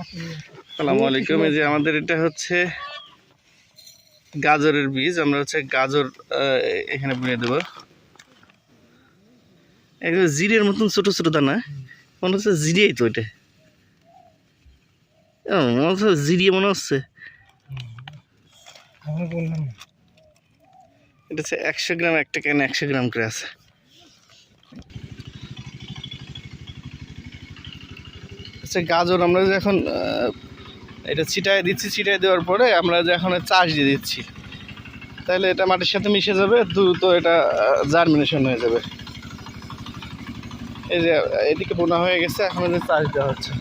আসসালামু আলাইকুম। এই যে আমাদের এটা হচ্ছে গাজরের বীজ। আমরা হচ্ছে গাজর এখানে বুনে দেব। একদম জিরের মতন ছোট ছোট দানা মনে হচ্ছে জিরিয়াই তো এটা। মনে হচ্ছে জিরিয়ে মনে হচ্ছে। এটা হচ্ছে একশো গ্রাম একটা কেন একশো গ্রাম করে আছে। আচ্ছা গাজর, আমরা যে এখন এটা ছিটাই দিচ্ছি, ছিটায় দেওয়ার পরে আমরা যে এখন চাষ দিয়ে দিচ্ছি। তাহলে এটা মাটির সাথে মিশে যাবে, দ্রুত এটা জার্মিনেশন হয়ে যাবে। এই যে, এদিকে বোনা হয়ে গেছে, এখন যে চাষ দেওয়া হচ্ছে।